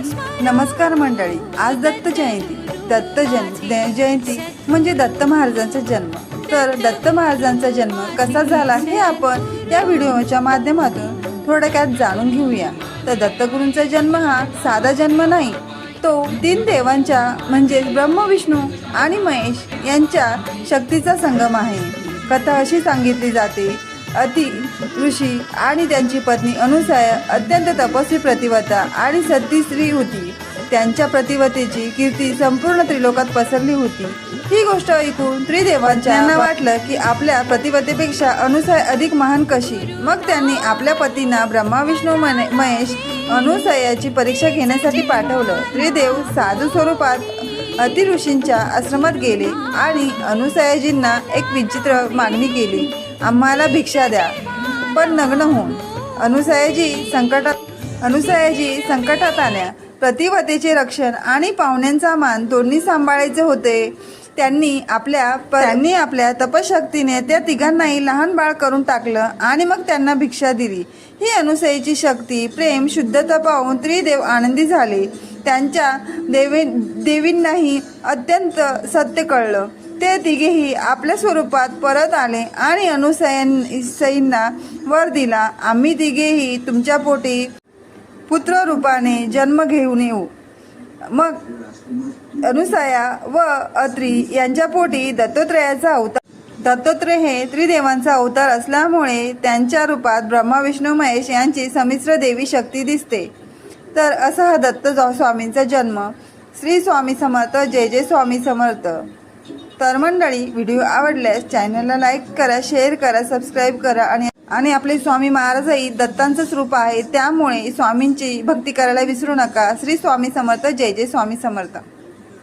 नमस्कार मंडळी आज दत्त जयंती. दत्त जन जयंती म्हणजे दत्त महाराजांचा जन्म. तर दत्त महाराजांचा जन्म कसा झाला हे आपण या व्हिडिओच्या माध्यमातून थोडक्यात जाणून घेऊया. तर दत्तगुरूंचा जन्म हा साधा जन्म नाही तो तीन देवांच्या म्हणजे ब्रह्म विष्णू आणि महेश यांच्या शक्तीचा संगम आहे. कथा अशी सांगितली जाते अति ऋषी आणि त्यांची पत्नी अनुसया अत्यंत तपस्वी प्रतिवता आणि सती स्त्री होती. त्यांच्या प्रतिवतेची कीर्ती संपूर्ण त्रिलोकात पसरली होती. ही गोष्ट ऐकून त्रिदेवांच्या वाटलं की आपल्या प्रतिवतेपेक्षा अनुसया अधिक महान कशी? मग त्यांनी आपल्या पतींना ब्रह्मा विष्णू महेश अनुसयाची परीक्षा घेण्यासाठी पाठवलं. त्रिदेव साधू स्वरूपात अति ऋषींच्या आश्रमात गेले आणि अनुसयाजींना एक विचित्र मागणी केली. आम्हाला भिक्षा द्या. पण नग्न होऊन अनुसयाजी संकटात अनुसयाजी संकटात आल्या. प्रतिवतेचे रक्षण आणि पाहुण्यांचा मान दोन्ही सांभाळायचे होते. त्यांनी आपल्या त्यांनी आपल्या तपशक्तीने त्या तिघांनाही लहान बाळ करून टाकलं आणि मग त्यांना भिक्षा दिली. ही अनुसयाची शक्ती प्रेम शुद्धता पाहून त्रिदेव आनंदी झाले. त्यांच्या देवी देवींनाही अत्यंत सत्य कळलं. ते तिघेही आपल्या स्वरूपात परत आले आणि अनुसयांना वर दिला आम्ही तिघेही तुमच्या पोटी पुत्र रूपाने जन्म घेऊन येऊ. मग अनुसया व अत्री यांच्या पोटी दत्तोत्रयाचा अवतार दत्तात्रय हे त्रिदेवांचा अवतार असल्यामुळे त्यांच्या रूपात ब्रह्मा विष्णू महेश यांची समिश्र देवी शक्ती दिसते. तर असा हा दत्त स्वामींचा जन्म. श्री स्वामी समर्थ जय जय स्वामी समर्थ. तर मंडळी व्हिडिओ आवडल्यास चॅनलला लाईक करा शेअर करा सबस्क्राईब करा आणि आणि आपले स्वामी महाराजही दत्तांचंच रूप आहे त्यामुळे स्वामींची भक्ती करायला विसरू नका. श्री स्वामी समर्थ जय जय स्वामी समर्थ.